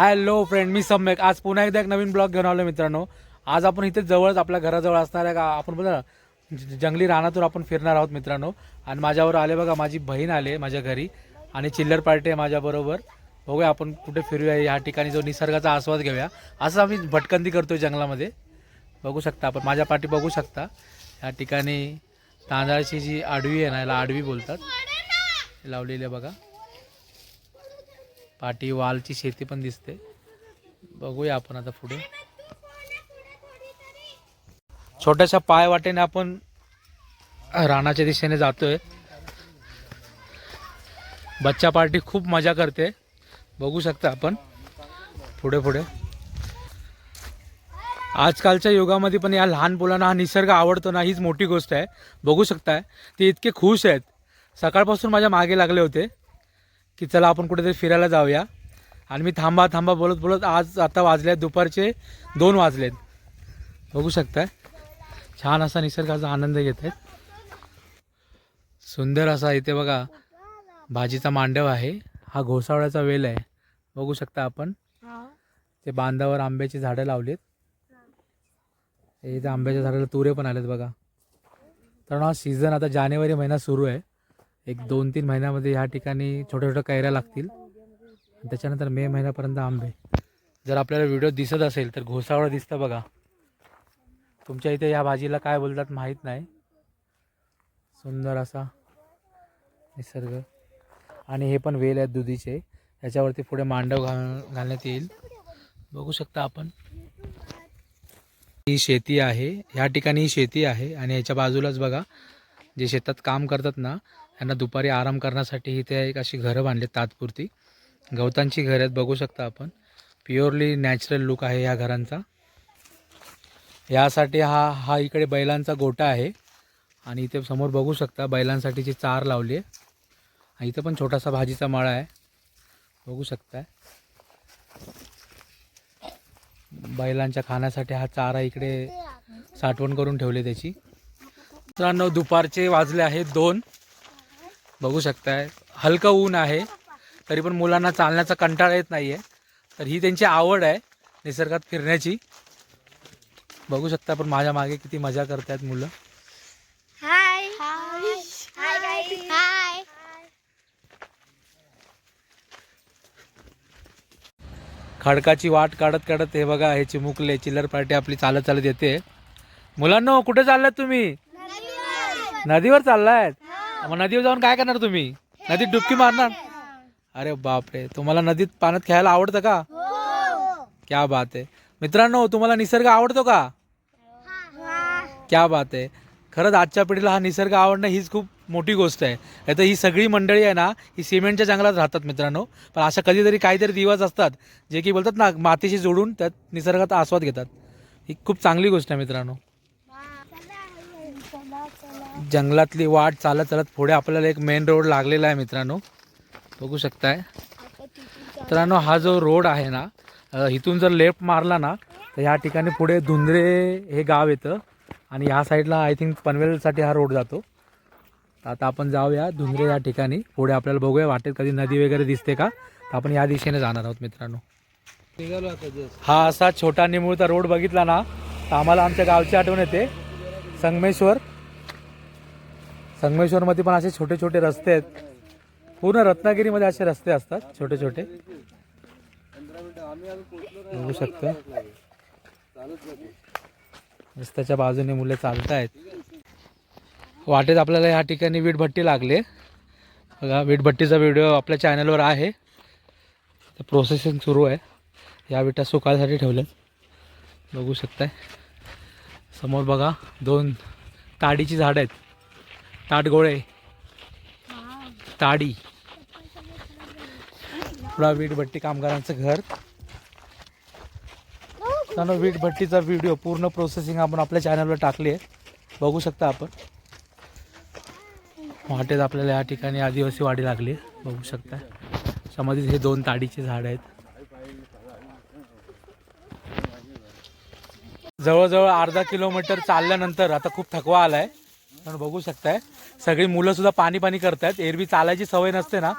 Hello friend मी सम्यक. आज पुन्हा एकदा एक नवीन ब्लॉग घेऊन आलो मित्रांनो. आज आपण इथे जवळच आपल्या घराजवळ असणाऱ्या का? आपण बोला जंगली रानातून आपण फिरणार आहोत मित्रांनो. आणि माझ्यावर आले बघा माझी बहीण आले माझ्या घरी. आणि चिल्लर पार्टी आहे माझ्याबरोबर बघूया आपण कुठे फिरूया या ठिकाणी जो निसर्गाचा आस्वाद घेऊया. असं आम्ही भटकंती करतो जंगलामध्ये. बघू शकता आपण माझ्या पाठी बघू शकता. या ठिकाणी तांदळाची जी आडवी आहे ना याला आडवी बोलतात. लावलेली आहे बघा. पाठी वालची शेती पण दिसते. बघूया आपण आता पुढे. छोट्याशा पाय वाटेने आपण रानाच्या दिशेने जातोय. बच्चा पार्टी खूप मजा करते. बघू शकता आपण. पुढे पुढे. आजकालच्या युगामध्ये पण या लहान मुलांना हा निसर्ग आवडतो ना हीच मोठी गोष्ट आहे. बघू शकताय. ते इतके खुश आहेत. सकाळपासून माझ्या मागे लागले होते. की चला आपण कुठेतरी फिरायला जाऊया. आणि मी थांबा थांबा बोलत बोलत आज आता वाजले दुपारचे दोन वाजलेत. बघू शकताय? छान असा निसर्गाचा आनंद घेत आहेत. सुंदर असा इथे बघा भाजीचा मांडव आहे. हा घोसावळ्याचा वेल आहे. बघू शकता आपण? ते बांधावर आंब्याची झाडं लावलीत. हे इथे आंब्याच्या झाडाला तुरे पण आलेत बघा. तर हा सीझन आता जानेवारी महिना सुरू आहे. एक दोन तीन महिन्यामध्ये ह्या ठिकाणी छोट्या छोट्या कैऱ्या लागतील. त्याच्यानंतर मे महिन्यापर्यंत आंबे. जर आपल्याला व्हिडिओ दिसत असेल तर घोसावळं दिसतं बघा. तुमच्या इथे या भाजीला काय बोलतात माहीत नाही. सुंदर असा निसर्ग. आणि हे पण वेल आहेत दुधीचे. याच्यावरती पुढे मांडव घाल घालण्यात येईल. बघू शकता आपण. ही शेती आहे. ह्या ठिकाणी ही शेती आहे. आणि याच्या बाजूलाच बघा. जे शेतात काम करतात ना त्यांना दुपारी आराम करण्यासाठी इथे एक अशी घरं बांधली तात्पुरती. गवतांची घरं आहेत बघू शकता आपण. प्युअरली नॅचरल लुक आहे या घरांचा. यासाठी हा हा इकडे बैलांचा गोटा आहे. आणि इथे समोर बघू शकता बैलांसाठीची चार लावली आहे. इथं पण छोटासा भाजीचा मळा आहे. बघू शकताय बैलांच्या खाण्यासाठी हा चारा इकडे साठवण करून ठेवले त्याची. मित्रांनो दुपारचे वाजले आहेत दोन. बघू शकताय. हलकं ऊन आहे तरी पण मुलांना चालण्याचा कंटाळा येत नाही आहे तर ही त्यांची आवड आहे निसर्गात फिरण्याची. बघू शकता पण माझ्या मागे किती मजा करतायत मुलं. हाय. हाय. हाय हाय. खडकाची वाट काढत काढत हे बघा हे चिमुकले चिल्लर पार्टी आपली चालत चालत येते. मुलांनो कुठे चाललात तुम्ही? नदीवर चाललायत? मग नदीवर जाऊन काय करणार तुम्ही? नदीत डुबकी मारणार? अरे बापरे तुम्हाला नदीत पाण्यात खेळायला आवडतं का? क्या बात आहे. मित्रांनो तुम्हाला निसर्ग आवडतो का? क्या बात आहे. खरंच आजच्या पिढीला हा निसर्ग आवडणं हीच खूप मोठी गोष्ट आहे. आता ही सगळी मंडळी आहे ना ही सिमेंटच्या जंगलात राहतात मित्रांनो. पण अशा कधीतरी काहीतरी दिवस असतात जे की बोलतात ना मातीशी जोडून त्यात निसर्गाचा आस्वाद घेतात. ही खूप चांगली गोष्ट आहे मित्रांनो. जंगलातली वाट चालत चालत पुढे आपल्याला एक मेन रोड लागलेला आहे मित्रांनो. बघू शकताय. मित्रांनो हा जो रोड आहे ना इथून जर लेफ्ट मारला ना तर ह्या ठिकाणी पुढे धुंद्रे हे गाव येतं. आणि ह्या साईडला आय थिंक पनवेलसाठी हा रोड जातो. तर आता आपण जाऊया धुंद्रे या ठिकाणी. पुढे आपल्याला बघूया वाटेत कधी नदी वगैरे दिसते का. तर आपण या दिशेने जाणार आहोत मित्रांनो. हा असा छोटा निमुळता रोड बघितला ना तर आम्हाला आमच्या गावची आठवण येते. संगमेश्वर संगमेश्वरमध्ये पण असे छोटे छोटे रस्ते आहेत. पूर्ण रत्नागिरीमध्ये असे रस्ते असतात छोटे छोटे. बघू शकतो. रस्त्याच्या बाजूने मुले चालत आहेत वाटेत आपल्याला ह्या ठिकाणी वीटभट्टी लागले. बघा वीटभट्टीचा व्हिडिओ आपल्या चॅनलवर आहे. प्रोसेसिंग सुरू आहे. या विटा सुकायसाठी ठेवल्या बघू शकताय. समोर बघा दोन ताडीची झाडं आहेत. ताटगोळे ताडी. पुढा वीटभट्टी कामगारांचं घर. त्यानं वीटभट्टीचा व्हिडिओ पूर्ण प्रोसेसिंग आपण आपल्या चॅनलवर टाकली आहे. बघू शकता आपण. वाटेत आपल्याला या ठिकाणी आदिवासी वाडी लागली आहे. बघू शकता. समाधीत हे दोन ताडीचे झाड आहेत. जवळजवळ अर्धा किलोमीटर चालल्यानंतर आता खूप थकवा आलाय. पण बघू शकताय. सगळी मुलं सुद्धा पाणी पाणी करतायत. एरवी चालायची सवय नसते ना.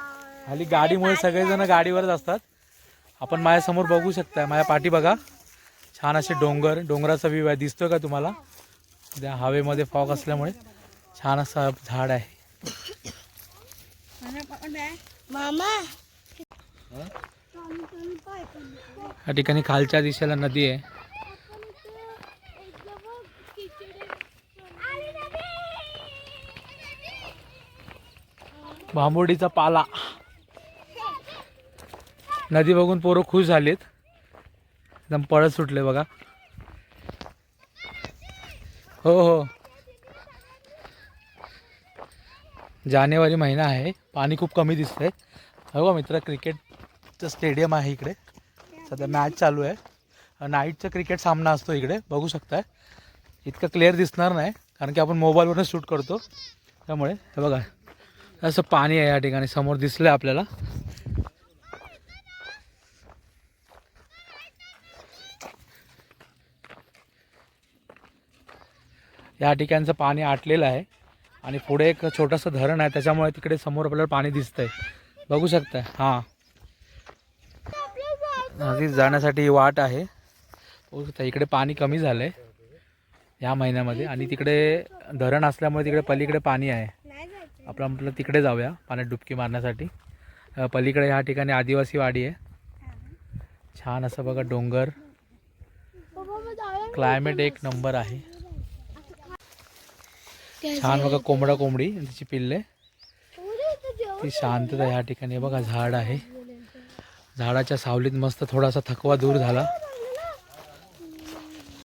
हल्ली गाडीमुळे सगळेजण गाडीवरच असतात. आपण माझ्यासमोर बघू शकता माझ्या पाठी बघा. छान असे डोंगर डोंगराचा व्ह्यू आहे. दिसतोय का तुम्हाला? त्या हवेमध्ये फॉग असल्यामुळे छान असा झाड आहे. मामा. या ठिकाणी खालच्या दिशेला नदी आहे. भांबोडीचा पाला. नदी बघून पोरं खुश झालीत. एकदम पळत सुटले बघा. हो हो. जानेवारी महिना आहे. पाणी खूप कमी दिसतंय. हो का मित्र क्रिकेटचं स्टेडियम आहे इकडे. सध्या मॅच चालू आहे. नाईटचं क्रिकेट सामना असतो इकडे. बघू शकताय. इतकं क्लिअर दिसणार नाही कारण की आपण मोबाईलवरच शूट करतो. त्यामुळे हे बघा. असं पाणी आहे या ठिकाणी समोर दिसलं आहे आपल्याला. या ठिकाणचं पाणी आटलेलं आहे आणि पुढे एक छोटंसं धरण आहे त्याच्यामुळे तिकडे समोर आपल्याला पाणी दिसतंय. बघू शकताय हां. नदी जाण्यासाठी वाट आहे. बघू शकता इकडे पाणी कमी झालं आहे या महिन्यामध्ये आणि तिकडे धरण असल्यामुळे तिकडे पलीकडे पाणी आहे. आपण म्हटलं तिकडे जाऊया पाण्यात डुबकी मारण्यासाठी. पलीकडे ह्या ठिकाणी आदिवासी वाडी आहे. छान असं बघा डोंगर. क्लायमेट एक नंबर आहे. छान बघा कोंबडा कोंबडी तिची पिल्ले. ती शांतता ह्या ठिकाणी बघा झाड आहे. झाडाच्या सावलीत मस्त थोडासा थकवा दूर झाला.